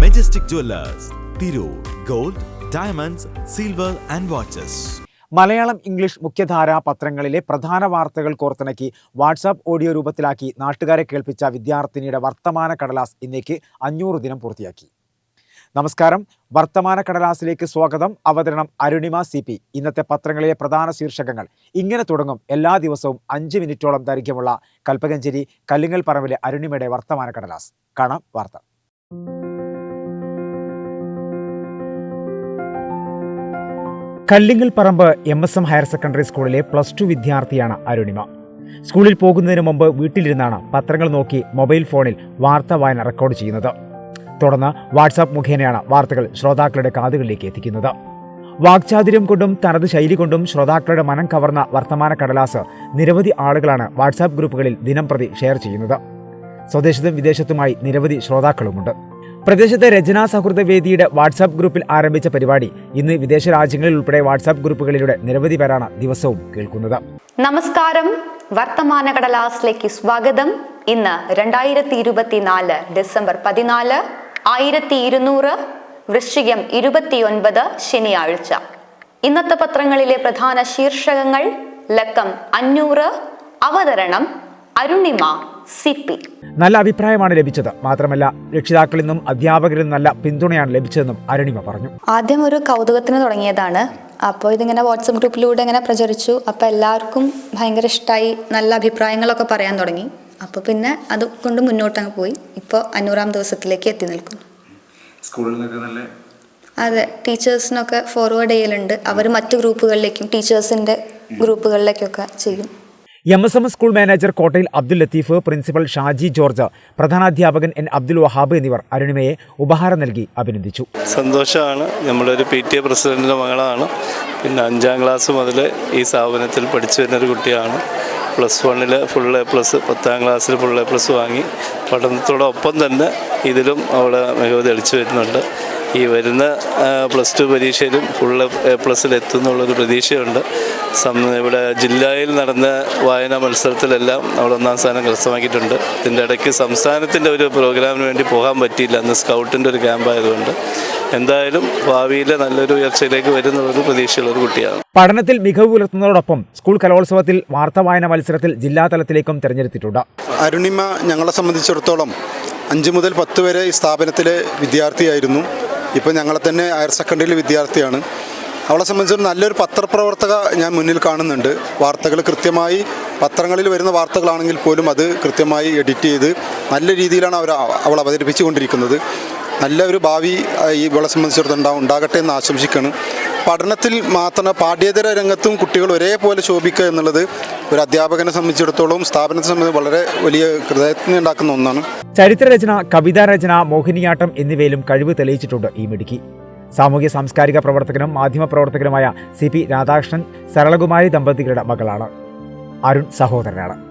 Majestic jewellers Tirur gold diamonds silver and watches Malayalam English മുഖ്യധാരാ പത്രങ്ങളിലെ പ്രധാന വാർത്തകൾ കോർത്തിണക്കി വാട്സാപ്പ് ഓഡിയോ രൂപത്തിലാക്കി നാട്ടുകാരെ കേൾപ്പിച്ച വിദ്യാർത്ഥിനിയുടെ വർത്തമാന കടലാസ് ഇന്നേക്ക് അഞ്ഞൂറ് ദിനം പൂർത്തിയാക്കി. നമസ്കാരം. വർത്തമാന കടലാസിലേക്ക് സ്വാഗതം. അവതരണം അരുണിമ സി പി. ഇന്നത്തെ പത്രങ്ങളിലെ പ്രധാന ശീർഷകങ്ങൾ. ഇങ്ങനെ തുടങ്ങും. എല്ലാ ദിവസവും അഞ്ച് മിനിറ്റോളം ദൈർഘ്യമുള്ള കൽപ്പകഞ്ചേരി കല്ലുങ്ങൽ പറമ്പിലെ അരുണിമയുടെ വർത്തമാന കടലാസ്. കാണാം വാർത്ത. Kallingal Parambu M S M higher secondary സ്കൂളിലെ പ്ലസ് ടു വിദ്യാർത്ഥിയാണ് അരുണിമ. സ്കൂളിൽ പോകുന്നതിന് മുമ്പ് വീട്ടിലിരുന്നാണ് പത്രങ്ങൾ നോക്കി മൊബൈൽ ഫോണിൽ വാർത്ത വായന റെക്കോർഡ് ചെയ്യുന്നത്. തുടർന്ന് വാട്സാപ്പ് മുഖേനയാണ് വാർത്തകൾ ശ്രോതാക്കളുടെ കാതുകളിലേക്ക് എത്തിക്കുന്നത്. വാക്ചാതുര്യം കൊണ്ടും തനത് ശൈലി കൊണ്ടും ശ്രോതാക്കളുടെ മനം കവർന്ന വർത്തമാന കടലാസ് നിരവധി ആളുകളാണ് വാട്സാപ്പ് ഗ്രൂപ്പുകളിൽ ദിനം പ്രതി ഷെയർ ചെയ്യുന്നത്. സ്വദേശത്തും വിദേശത്തുമായി നിരവധി ശ്രോതാക്കളുമുണ്ട്. പ്രദേശത്തെ രചനാ സൗഹൃദ വേദിയുടെ വാട്സാപ്പ് ഗ്രൂപ്പിൽ ആരംഭിച്ച പരിപാടി ഇന്ന് വിദേശ രാജ്യങ്ങളിൽ ഉൾപ്പെടെ വാട്സാപ്പ് ഗ്രൂപ്പുകളിലൂടെ നിരവധി പേരാണ് ദിവസവും കേൾക്കുന്നത്. നമസ്കാരം. വർത്തമാന കടലാസിലേക്ക് സ്വാഗതം. ഇന്ന് രണ്ടായിരത്തി ഇരുപത്തിനാല് ഡിസംബർ പതിനാല് ആയിരത്തി ഇരുന്നൂറ് വൃശ്ചികം ഇരുപത്തിയൊൻപത് ശനിയാഴ്ച. ഇന്നത്തെ പത്രങ്ങളിലെ പ്രധാന ശീർഷകങ്ങൾ ലക്കം അഞ്ഞൂറ് അവതരണം അരുണിമ സി പി നല്ല അഭിപ്രായമാണ് ലഭിച്ചത്. മാത്രമല്ല രക്ഷിതാക്കളിൽ നിന്നും അധ്യാപകരിൽ നിന്നും നല്ല പിന്തുണയാണ് ലഭിച്ചതെന്നും അരുണിമ പറഞ്ഞു. ആദ്യം ഒരു കൗതുകത്തിന് തുടങ്ങിയതാണ്. അപ്പോൾ ഇതിങ്ങനെ വാട്സപ്പ് ഗ്രൂപ്പിലൂടെ ഇങ്ങനെ പ്രചരിച്ചു. അപ്പോൾ എല്ലാവർക്കും ഭയങ്കര ഇഷ്ടമായി നല്ല അഭിപ്രായങ്ങളൊക്കെ പറയാൻ തുടങ്ങി. അപ്പോൾ പിന്നെ അത് കൊണ്ട് മുന്നോട്ടങ്ങ് പോയി. ഇപ്പോൾ അഞ്ഞൂറാം ദിവസത്തിലേക്ക് എത്തി നിൽക്കുന്നു. സ്കൂളിൽ നിന്നൊക്കെ നല്ല അതെ ടീച്ചേഴ്സിനൊക്കെ ഫോർവേഡ് ചെയ്യലുണ്ട്. അവർ മറ്റു ഗ്രൂപ്പുകളിലേക്കും ടീച്ചേഴ്സിന്റെ ഗ്രൂപ്പുകളിലേക്കൊക്കെ ചെയ്യും. M S M S school manager Kottayil Abdul Latheef principal Shaji George പ്രധാനാധ്യാപകൻ N Abdul Wahab എന്നിവർ അരുണിമയെ ഉപഹാരം നൽകി അഭിനന്ദിച്ചു. സന്തോഷമാണ്. നമ്മളൊരു പി ടി എ പ്രസിഡന്റിന്റെ മകളാണ്. പിന്നെ അഞ്ചാം ക്ലാസ് മുതൽ ഈ സ്ഥാപനത്തിൽ പഠിച്ചു വരുന്നൊരു കുട്ടിയാണ്. പ്ലസ് വണ്ണിൽ ഫുൾ എ പ്ലസ് പത്താം ക്ലാസ്സിൽ ഫുൾ എ പ്ലസ് വാങ്ങി. പഠനത്തോടൊപ്പം തന്നെ ഇതിലും അവളെ മികവ് തെളിച്ചു വരുന്നുണ്ട്. ഈ വരുന്ന പ്ലസ് ടു പരീക്ഷയിലും ഫുൾ എ പ്ലസ്സിൽ എത്തുന്നുള്ളൊരു പ്രതീക്ഷയുണ്ട്. ഇവിടെ ജില്ലയിൽ നടന്ന വായനാ മത്സരത്തിലെല്ലാം അവൾ ഒന്നാം സ്ഥാനം കരസ്ഥമാക്കിയിട്ടുണ്ട്. ഇതിന്റെ ഇടയ്ക്ക് സംസ്ഥാനത്തിന്റെ ഒരു പ്രോഗ്രാമിന് വേണ്ടി പോകാൻ പറ്റിയില്ല. അന്ന് സ്കൗട്ടിന്റെ ഒരു ക്യാമ്പായതുകൊണ്ട് എന്തായാലും ഭാവിയിലെ നല്ലൊരു ഉയർച്ചയിലേക്ക് വരുന്നുള്ളൊരു പ്രതീക്ഷയുള്ള ഒരു കുട്ടിയാണ്. പഠനത്തിൽ മികവ് പുലർത്തുന്നതോടൊപ്പം സ്കൂൾ കലോത്സവത്തിൽ വാർത്താ വായന മത്സരത്തിൽ ജില്ലാതലത്തിലേക്കും തിരഞ്ഞെടുത്തിട്ടുണ്ട്. അരുണിമ ഞങ്ങളെ സംബന്ധിച്ചിടത്തോളം അഞ്ച് മുതൽ പത്ത് വരെ ഈ സ്ഥാപനത്തിലെ വിദ്യാർത്ഥിയായിരുന്നു. ഇപ്പോൾ ഞങ്ങളെ തന്നെ ഹയർ സെക്കൻഡറിയിലെ വിദ്യാർത്ഥിയാണ്. അവളെ സംബന്ധിച്ചൊരു നല്ലൊരു പത്രപ്രവർത്തക ഞാൻ മുന്നിൽ കാണുന്നുണ്ട്. വാർത്തകൾ കൃത്യമായി പത്രങ്ങളിൽ വരുന്ന വാർത്തകളാണെങ്കിൽ പോലും അത് കൃത്യമായി എഡിറ്റ് ചെയ്ത് നല്ല രീതിയിലാണ് അവർ അവൾ അവതരിപ്പിച്ചുകൊണ്ടിരിക്കുന്നത്. നല്ല ഒരു ഭാവി ഇവളെ സംബന്ധിച്ചിടത്തോളം ഉണ്ടാകട്ടെ എന്ന് ആശംസിക്കണം പഠനത്തിൽ മാത്രം പാഠ്യേതര രംഗത്തും കുട്ടികൾ ഒരേപോലെ ശോഭിക്കുക എന്നുള്ളത് ഒരു അധ്യാപകനെ സംബന്ധിച്ചിടത്തോളം സ്ഥാപനത്തെ സംബന്ധിച്ച് വളരെ വലിയ ഹൃദയത്തിന് ഉണ്ടാക്കുന്ന ഒന്നാണ്. ചരിത്രരചന കവിതാരചന മോഹിനിയാട്ടം എന്നിവയിലും കഴിവ് തെളിയിച്ചിട്ടുണ്ട് ഈ മിടുക്കി. സാമൂഹ്യ സാംസ്കാരിക പ്രവർത്തകനും മാധ്യമപ്രവർത്തകനുമായ സി പി രാധാകൃഷ്ണൻ സരളകുമാരി ദമ്പതികളുടെ മകളാണ്. അരുൺ സഹോദരനാണ്.